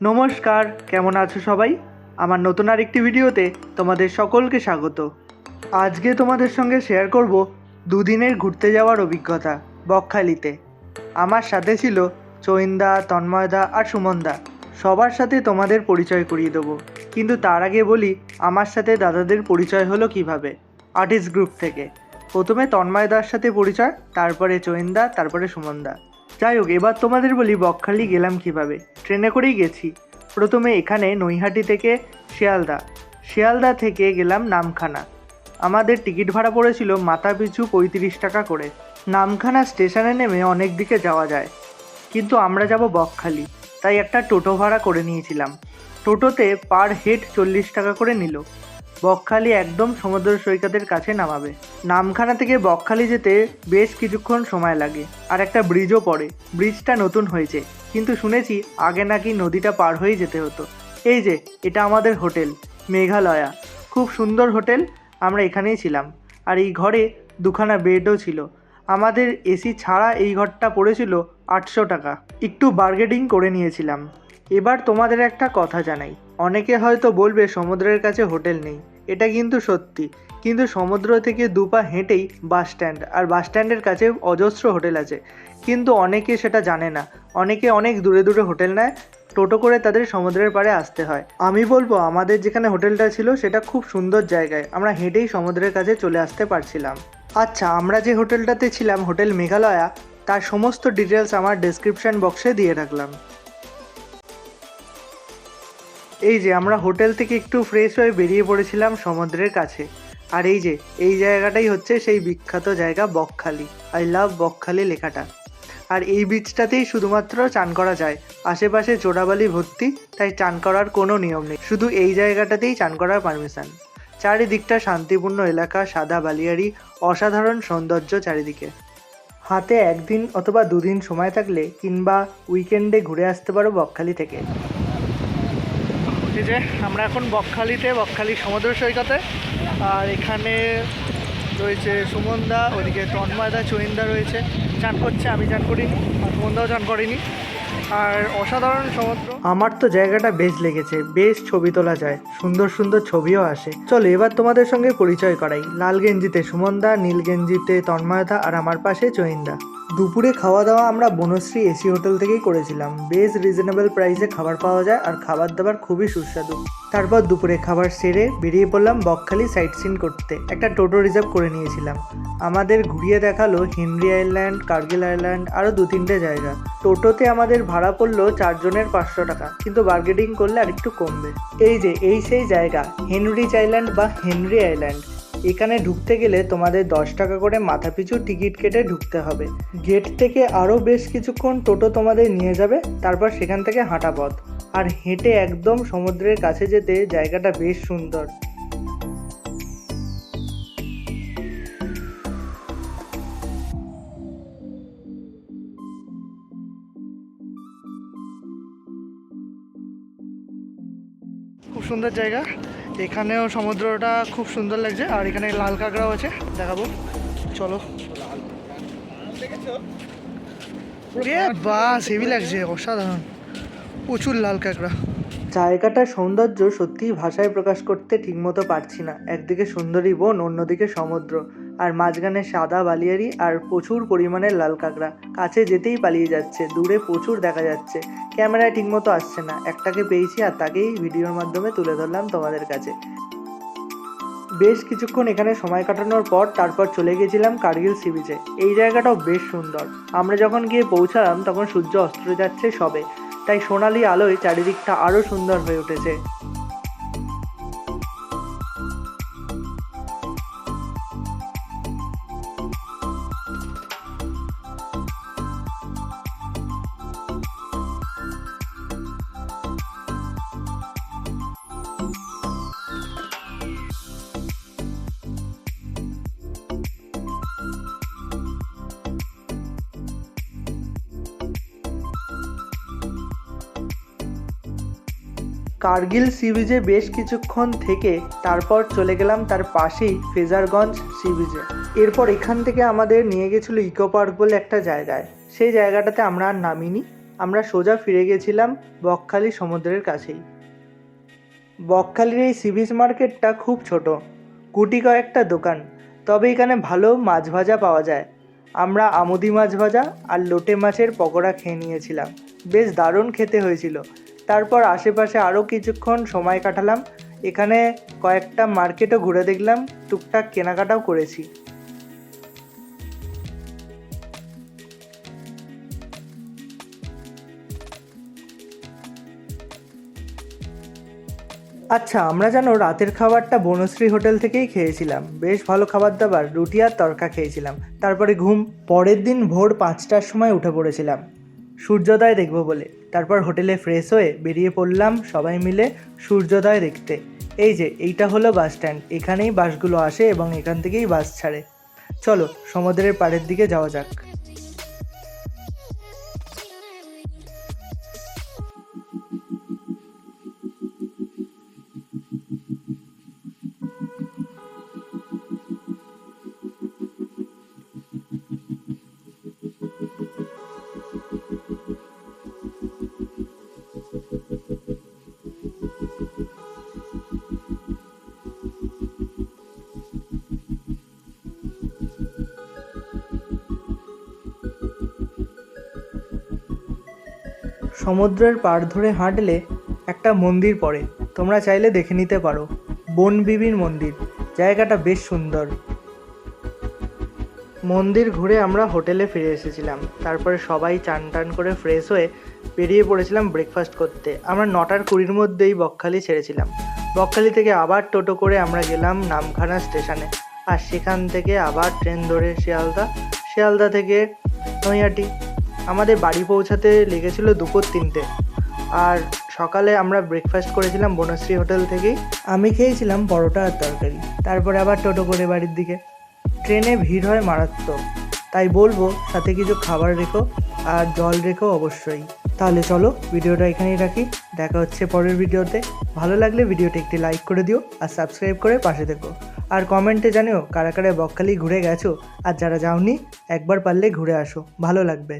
নমস্কার, কেমন আছো সবাই? আমার নতুন আরেকটি ভিডিওতে তোমাদের সকলকে স্বাগত। আজকে তোমাদের সঙ্গে শেয়ার করব দুদিনের ঘুরতে যাওয়ার অভিজ্ঞতা বকখালিতে। আমার সাথে ছিল চৈন্দা, তন্ময়দা আর সুমনদা। সবার সাথে তোমাদের পরিচয় করিয়ে দেবো। কিন্তু তার আগে বলি, আমার সাথে দাদাদের পরিচয় হলো কীভাবে? আর্টিস্ট গ্রুপ থেকে। প্রথমে তন্ময়দার সাথে পরিচয়, তারপরে চৈন্দা, তারপরে সুমনদা। যাই হোক, এবার তোমাদের বলি, বকখালি গেলাম কীভাবে? ট্রেনে করেই গেছি। প্রথমে এখানে নৈহাটি থেকে শিয়ালদা। শিয়ালদা থেকে গেলাম নামখানা। আমাদের টিকিট ভাড়া পড়েছিল মাথা পিছু পঁয়ত্রিশ টাকা করে। নামখানা স্টেশনে নেমে অনেক দিকে যাওয়া যায়। কিন্তু আমরা যাব বকখালি। তাই একটা টোটো ভাড়া করে নিয়েছিলাম। টোটোতে পার হেড চল্লিশ টাকা করে নিল। বকখালি একদম সমুদ্র সৈকতের কাছে নামাবে। নামখানা থেকে বকখালি যেতে বেশ কিছুক্ষণ সময় লাগে, আর একটা ব্রিজও পড়ে। ব্রিজটা নতুন হয়েছে, কিন্তু শুনেছি আগে নাকি নদীটা পার হয়ে যেতে হতো। এই যে, এটা আমাদের হোটেল, মেঘালয়া। খুব সুন্দর হোটেল, আমরা এখানেই ছিলাম। আর এই ঘরে দুখানা বেডও ছিল। আমাদের এসি ছাড়া এই ঘরটা পড়েছিল আটশো টাকা। একটু বার্গেটিং করে নিয়েছিলাম। এবার তোমাদের একটা কথা জানাই। অনেকে হয়তো বলবে, সমুদ্রের কাছে হোটেল নেই। এটা কিন্তু সত্যি। কিন্তু সমুদ্র থেকে দুপা হেঁটেই বাস স্ট্যান্ড, আর বাস স্ট্যান্ডের কাছে অজস্র হোটেল আছে। কিন্তু অনেকে সেটা জানে না। অনেকে অনেক দূরে দূরে হোটেল নেয়। টোটো করে তাদের সমুদ্রের পাড়ে আসতে হয়। আমি বলব, আমাদের যেখানে হোটেলটা ছিল, সেটা খুব সুন্দর জায়গায়। আমরা হেঁটেই সমুদ্রের কাছে চলে আসতে পারছিলাম। আচ্ছা আমরা যে হোটেলটাতে ছিলাম, হোটেল মেঘালয়া, তার সমস্ত ডিটেলস আমার ডেসক্রিপশন বক্সে দিয়ে রাখলাম। এই যে, আমরা হোটেল থেকে একটু ফ্রেশ হয়ে বেরিয়ে পড়েছিলাম সমুদ্রের কাছে। আর এই যে, এই জায়গাটাই হচ্ছে সেই বিখ্যাত জায়গা বকখালি। আই লাভ বকখালি লেখাটা। আর এই বিচটাতেই শুধুমাত্র চান করা যায়। আশেপাশে চোরাবালি ভর্তি, তাই চান করার কোনো নিয়ম নেই। শুধু এই জায়গাটাতেই চান করার পারমিশন চারিদিকটা শান্তিপূর্ণ এলাকা, সাদা বালিয়ারি অসাধারণ সৌন্দর্য চারিদিকে। হাতে একদিন অথবা দুদিন সময় থাকলে কিংবা উইকেন্ডে ঘুরে আসতে পারো বকখালি থেকে। এই যে আমরা এখন বকখালিতে, বকখালি সমুদ্র সৈকতে। আর এখানে রয়েছে সুমনদা, ওদিকে তন্ময়দা চৈন্দা রয়েছে। চান করছে, আমি চান করিনি, আর সুমনদাও চান করিনি। আর অসাধারণ সমুদ্র। আমার তো জায়গাটা বেশ লেগেছে, বেশ ছবি তোলা যায়, সুন্দর সুন্দর ছবিও আসে। চলো, এবার তোমাদের সঙ্গে পরিচয় করাই। লাল গেঞ্জিতে সুমনদা, নীল গেঞ্জিতে তন্ময়দা, আর আমার পাশে চৈন্দা দুপুরে খাওয়া দাওয়া আমরা বনশ্রী এসি হোটেল থেকেই করেছিলাম। বেশ রিজনেবল প্রাইসে খাবার পাওয়া যায় আর খাবার দাবার খুবই সুস্বাদু। তারপর দুপুরে খাবার সেরে বেরিয়ে পড়লাম বকখালি সাইট সিন করতে। একটা টোটো রিজার্ভ করে নিয়েছিলাম। আমাদের ঘুরিয়ে দেখাল হেনরি আইল্যান্ড কার্গিল আইল্যান্ড আরও দু তিনটে জায়গা। টোটোতে আমাদের ভাড়া পড়ল চারজনের পাঁচশো টাকা, কিন্তু বার্গেটিং করলে আর একটু কমবে। এই যে, এই সেই জায়গা হেনরিচ আইল্যান্ড বা হেনরি আইল্যান্ড এখানে ঢুকতে গেলে তোমাদের দশ টাকা করে মাথাপিছু টিকিট কেটে ঢুকতে হবে। গেট থেকে আরও বেশ কিছুক্ষণ টোটো তোমাদের নিয়ে যাবে, তারপর সেখান থেকে হাঁটা পথ। আর হেঁটে একদম সমুদ্রের কাছে যেতে জায়গাটা বেশ সুন্দর। সুন্দর জায়গা। এখানেও সমুদ্রটা খুব সুন্দর লাগছে, আর এখানে লাল কাঁকড়াও আছে। দেখাবো। চলো। বাস হেভি লাগছে, অসাধারণ। প্রচুর লাল কাঁকড়া। জায়গাটার সৌন্দর্য সত্যিই ভাষায় প্রকাশ করতে ঠিকমতো পারছি না। একদিকে সুন্দরী বন, অন্যদিকে সমুদ্র। আর মাঝখানে সাদা বালিয়ারি আর প্রচুর পরিমাণে লাল কাঁকড়া। কাছে যেতেই পালিয়ে যাচ্ছে, দূরে প্রচুর দেখা যাচ্ছে। ক্যামেরায় ঠিকমতো আসছে না, একটাকে পেয়েছি আর তাকেই ভিডিওর মাধ্যমে তুলে ধরলাম তোমাদের কাছে। বেশ কিছুক্ষণ এখানে সময় কাটানোর পর তারপর চলে গেছিলাম কার্গিল সি বিচে। এই জায়গাটাও বেশ সুন্দর। আমরা যখন গিয়ে পৌঁছালাম তখন সূর্য অস্ত যাচ্ছে সবে। তাই সোনালি আলোয় চারিদিকটা আরও সুন্দর হয়ে উঠেছে। কার্গিল সি বিচে বেশ কিছুক্ষণ থেকে তারপর চলে গেলাম তার পাশেই ফেজারগঞ্জ সি বিচে এরপর এখান থেকে আমাদের নিয়ে গেছিল ইকো পার্ক বলে একটা জায়গায়। সেই জায়গাটাতে আমরা আর নামিনি। আমরা সোজা ফিরে গেছিলাম বকখালি সমুদ্রের কাছেই। বকখালির এই সি বিচ মার্কেটটা খুব ছোট। কুটি কয়েকটা দোকান। তবে এখানে ভালো মাছ ভাজা পাওয়া যায়। আমরা আমুদি মাছ ভাজা আর লোটে মাছের পকোড়া খেয়ে নিয়েছিলাম। বেশ দারুণ খেতে হয়েছিল। তারপর আশেপাশে আরও কিছুক্ষণ সময় কাটালাম। এখানে কয়েকটা মার্কেটও ঘুরে দেখলাম, টুকটাক কেনাকাটাও করেছি। আচ্ছা আমরা যেন রাতের খাবারটা বনশ্রী হোটেল থেকেই খেয়েছিলাম। বেশ ভালো খাবার দাবার, রুটি আর তরকা খেয়েছিলাম। তারপরে ঘুম, পরের দিন ভোর পাঁচটার সময় উঠে পড়েছিলাম। সূর্যোদয় দেখব বলে। তারপর হোটেলে ফ্রেশ হয়ে বেরিয়ে পড়লাম সবাই মিলে সূর্যোদয় দেখতে। এই যে, এইটা হলো বাস স্ট্যান্ড এখানেই বাসগুলো আসে এবং এখান থেকেই বাস ছাড়ে। চলো, সমুদ্রের পাড়ের দিকে যাওয়া যাক। সমুদ্রের পাড় ধরে হাঁটলে একটা মন্দির পড়ে। তোমরা চাইলে দেখে নিতে পারো। বনবিবির মন্দির। জায়গাটা বেশ সুন্দর। মন্দির ঘুরে আমরা হোটেলে ফিরে এসেছিলাম। তারপরে সবাই চান টান করে ফ্রেশ হয়ে বেরিয়ে পড়েছিলাম ব্রেকফাস্ট করতে। আমরা নটার কুড়ির মধ্যেই বকখালি ছেড়েছিলাম। বকখালি থেকে আবার টোটো করে আমরা গেলাম নামখানা স্টেশনে। আর সেখান থেকে আবার ট্রেন ধরে শিয়ালদা। শিয়ালদা থেকে নৈহাটি। আমাদের বাড়ি পৌঁছাতে লেগেছিল দুপুর তিনটে। আর সকালে আমরা ব্রেকফাস্ট করেছিলাম বনশ্রী হোটেল থেকেই। আমি খেয়েছিলাম পরোটা আর তরকারি। তারপরে আবার টোটো করে বাড়ির দিকে। ট্রেনে ভিড় হয় মারাত্মক। তাই বলব, সাথে কিছু খাবার রেখো আর জল রেখো অবশ্যই। তাহলে চলো, ভিডিওটা এখানেই রাখি। দেখা হচ্ছে পরের ভিডিওতে। ভালো লাগলে ভিডিওটি একটি লাইক করে দিও আর সাবস্ক্রাইব করে পাশে দেখো আর কমেন্টে জানিও কারা কারা বকখালি ঘুরে গেছো। আর যারা যাওনি, একবার পারলে ঘুরে আসো। ভালো লাগবে।